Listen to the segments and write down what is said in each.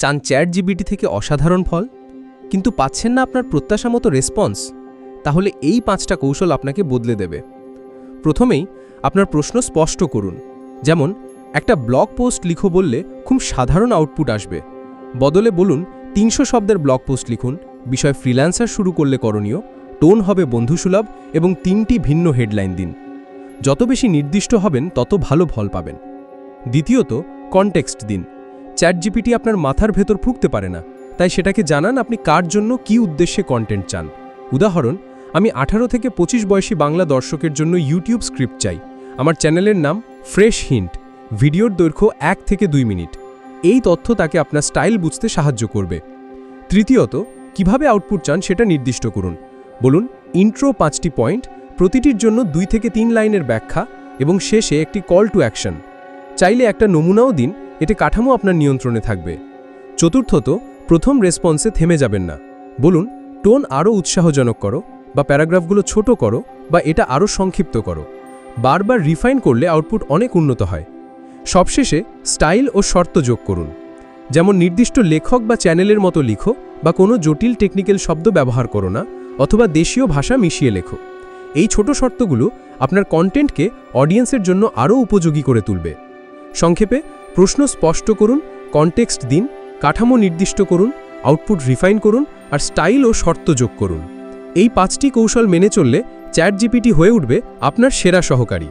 চান chat GPT থেকে অসাধারণ ফল? কিন্তু পাচ্ছেন না আপনার প্রত্যাশা মতো রেসপন্স? তাহলে এই পাঁচটা কৌশল আপনাকে বদলে দেবে। প্রথমেই, আপনার প্রশ্ন স্পষ্ট করুন। যেমন, একটা ব্লগ পোস্ট লিখো বললে খুব সাধারণ আউটপুট আসবে। বদলে বলুন, তিনশো শব্দের ব্লগ পোস্ট লিখুন। বিষয় ফ্রিল্যান্সার শুরু করলে করণীয়, টোন হবে বন্ধুসুলভ এবং তিনটি ভিন্ন হেডলাইন দিন। যত বেশি নির্দিষ্ট হবেন, তত ভালো ফল পাবেন। দ্বিতীয়ত, কনটেক্সট দিন। চ্যাট জিপিটি আপনার মাথার ভেতর ফুঁকতে পারে না। তাই সেটাকে জানান আপনি কার জন্য কি উদ্দেশ্যে কন্টেন্ট চান। উদাহরণ, আমি আঠারো থেকে ২৫ বয়সী বাংলা দর্শকের জন্য ইউটিউব স্ক্রিপ্ট চাই। আমার চ্যানেলের নাম ফ্রেশ হিন্ট ভিডিওর দৈর্ঘ্য এক থেকে দুই মিনিট। এই তথ্য তাকে আপনার স্টাইল বুঝতে সাহায্য করবে। তৃতীয়ত, কীভাবে আউটপুট চান সেটা নির্দিষ্ট করুন। বলুন ইন্ট্রো পাঁচটি পয়েন্ট প্রতিটির জন্য দুই থেকে তিন লাইনের ব্যাখ্যা এবং শেষে একটি কল টু অ্যাকশন চাইলে একটা নমুনাও দিন এতে কাঠামো আপনার নিয়ন্ত্রণে থাকবে। চতুর্থত, প্রথম রেসপন্সে থেমে যাবেন না। বলুন, টোন আরও উৎসাহজনক করো বা প্যারাগ্রাফগুলো ছোট করো বা এটা আরও সংক্ষিপ্ত করো। বারবার রিফাইন করলে আউটপুট অনেক উন্নত হয়। সবশেষে, স্টাইল ও শর্ত যোগ করুন। যেমন নির্দিষ্ট লেখক বা চ্যানেলের মতো লিখো বা কোনো জটিল টেকনিক্যাল শব্দ ব্যবহার করো না অথবা দেশীয় ভাষা মিশিয়ে লেখো। এই ছোট শর্তগুলো আপনার কন্টেন্টকে অডিয়েন্সের জন্য আরও উপযোগী করে তুলবে। সংক্ষেপে প্রশ্ন স্পষ্ট করুন কনটেক্সট দিন, কাঠামো নির্দিষ্ট করুন আউটপুট রিফাইন করুন, আর স্টাইল ও শর্ত যোগ করুন। এই পাঁচটি কৌশল মেনে চললে চ্যাট জিপিটি হয়ে উঠবে আপনার সেরা সহকারী।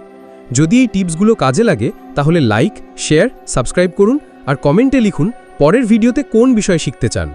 যদি এই টিপসগুলো কাজে লাগে, তাহলে লাইক শেয়ার সাবস্ক্রাইব করুন, আর কমেন্টে লিখুন পরের ভিডিওতে কোন বিষয় শিখতে চান।